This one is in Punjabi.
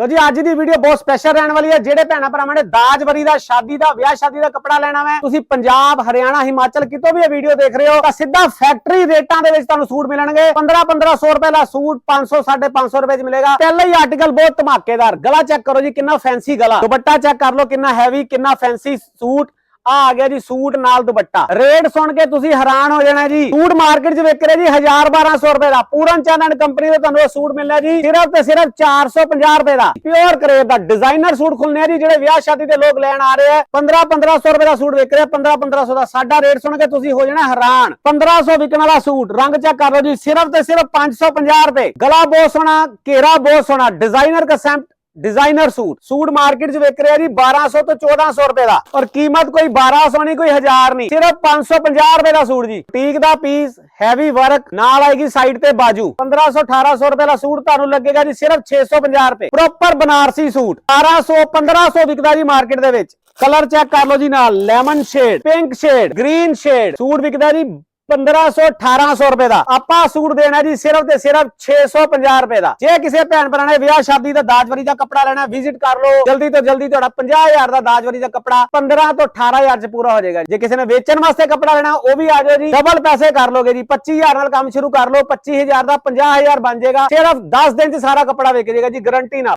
ਲੋ ਜੀ, ਅੱਜ ਦੀ ਵੀਡੀਓ ਬਹੁਤ ਸਪੈਸ਼ਲ ਰਹਿਣ ਵਾਲੀ ਹੈ। ਜਿਹੜੇ ਭੈਣਾ ਭਰਾਵਾਂ ਨੇ ਦਾਜ ਵਰੀ ਦਾ, ਸ਼ਾਦੀ ਦਾ, ਵਿਆਹ ਸ਼ਾਦੀ ਦਾ ਕੱਪੜਾ ਲੈਣਾ ਹੈ ਤੁਸੀਂ ਪੰਜਾਬ, ਹਰਿਆਣਾ, ਹਿਮਾਚਲ ਕਿਤੋਂ ਵੀ ਇਹ ਵੀਡੀਓ ਦੇਖ ਰਹੇ ਹੋ, ਤਾਂ ਸਿੱਧਾ ਫੈਕਟਰੀ ਰੇਟਾਂ ਦੇ ਵਿੱਚ ਤੁਹਾਨੂੰ ਸੂਟ ਮਿਲਣਗੇ। 15 1500 ਰੁਪਏ ਦਾ ਸੂਟ 500 550 ਰੁਪਏ ਚ ਮਿਲੇਗਾ। ਪਹਿਲਾ ਹੀ ਆਰਟੀਕਲ ਬਹੁਤ ਧਮਾਕੇਦਾਰ। ਗਲਾ ਚੈੱਕ ਕਰੋ ਜੀ, ਕਿੰਨਾ ਫੈਂਸੀ ਗਲਾ। ਦੁਪੱਟਾ ਚੈੱਕ ਕਰ ਲਓ, ਕਿੰਨਾ ਹੈਵੀ ਕਿੰਨਾ ਫੈਂਸੀ ਸੂਟ। ਆ ਆ ਗਿਆ ਜੀ ਸੂਟ ਨਾਲ ਦੁਪੱਟਾ। ਰੇਟ ਸੁਣ ਕੇ ਤੁਸੀਂ ਹੈਰਾਨ ਹੋ ਜਾਣਾ ਜੀ। ਸੂਟ ਮਾਰਕੀਟ 'ਚ ਵਿਕ ਰਿਹਾ ਜੀ 1200 ਰੁਪਏ ਦਾ। ਪੂਰਨ ਚੰਦਨ ਕੰਪਨੀ ਦਾ ਤੁਹਾਨੂੰ ਇਹ ਸੂਟ ਮਿਲਣਾ ਜੀ, ਸਿਰਫ ਤੇ ਸਿਰਫ 450 ਰੁਪਏ ਦਾ। ਪਿਓਰ ਕਰੇਪ ਦਾ ਡਿਜ਼ਾਈਨਰ ਸੂਟ ਖੁੱਲਨੇ ਆ ਜੀ, ਜਿਹੜੇ ਵਿਆਹ ਸ਼ਾਦੀ ਤੇ ਲੋਕ ਲੈਣ ਆ ਰਹੇ ਆ। 15 1500 ਰੁਪਏ ਦਾ ਸੂਟ ਵਿਕ ਰਿਹਾ 15 1500 ਦਾ। ਸਾਡਾ ਰੇਟ ਸੁਣ ਕੇ ਤੁਸੀਂ ਹੋ ਜਾਣਾ ਹੈਰਾਨ। 1500 ਵਿਕਣ ਵਾਲਾ ਸੂਟ, ਰੰਗ ਚੈੱਕ ਕਰ ਲਓ ਜੀ, ਸਿਰਫ ਤੇ ਸਿਰਫ 550 ਰੁਪਏ। ਗਲਾ ਬਹੁਤ ਸੋਹਣਾ, ਘੇਰਾ ਬਹੁਤ ਸੋਹਣਾ designer concept designer suit. Suit market 'ਚ ਵਿਕ ਰਿਹਾ ਜੀ 1200 ਤੋਂ 1400 ਰੁਪਏ ਦਾ। ਔਰ ਕੀਮਤ ਕੋਈ 1200 ਨਹੀਂ, ਕੋਈ 1000 ਨਹੀਂ। ਸਿਰਫ 550 ਰੁਪਏ ਦਾ ਸੂਟ ਜੀ। ਟੀਕ ਦਾ ਪੀਸ ਹੈਵੀ ਵਰਕ ਨਾਲ ਆਏਗੀ ਸਾਈਡ ਤੇ ਬਾਜੂ। 1500 1800 ਰੁਪਏ ਦਾ ਸੂਟ ਤੁਹਾਨੂੰ ਲੱਗੇਗਾ ਜੀ, ਸਿਰਫ 650 ਰੁਪਏ। Proper Banarasi suit. 1200 1500 ਵਿਕਦਾ ਜੀ ਮਾਰਕੀਟ ਦੇ ਵਿੱਚ। ਕਲਰ ਚੈੱਕ ਕਰ ਲਓ ਜੀ ਨਾਲ lemon shade pink shade green shade suit ਵਿਕਦਾ ਜੀ 1500 1800 ਰੁਪਏ ਦਾ। ਆਪਾਂ ਸੂਟ ਦੇਣਾ ਜੀ ਸਿਰਫ ਤੇ ਸਿਰਫ 650 ਰੁਪਏ ਦਾ। ਜੇ ਕਿਸੇ ਭੈਣ ਭਰਾ ਨੇ ਵਿਆਹ ਸ਼ਾਦੀ ਦਾ ਦਾਜਵਰੀ ਦਾ ਕੱਪੜਾ ਲੈਣਾ ਵਿਜ਼ਿਟ ਕਰ ਲਓ। ਜਲਦੀ ਤੋਂ ਜਲਦੀ ਤੁਹਾਡਾ 50000 ਦਾ ਦਾਜਵਰੀ ਦਾ ਕੱਪੜਾ 15 ਤੋਂ 18000 ਚ ਪੂਰਾ ਹੋ ਜਾਏਗਾ ਜੇ। ਕਿਸੇ ਨੇ ਵੇਚਣ ਵਾਸਤੇ ਕੱਪੜਾ ਲੈਣਾ, ਉਹ ਵੀ ਆ ਜਾਓ ਜੀ। ਡਬਲ ਪੈਸੇ ਕਰ ਲੋਗੇ ਜੀ। 25000 ਨਾਲ ਕੰਮ ਸ਼ੁਰੂ ਕਰ ਲਓ। 25000 ਦਾ 50000 ਬਣ ਜਾਏਗਾ। ਸਿਰਫ 10 ਦਿਨ ਚ ਸਾਰਾ ਕੱਪੜਾ ਵਿਕ ਜਾਏਗਾ ਜੀ ਗਾਰੰਟੀ ਨਾਲ।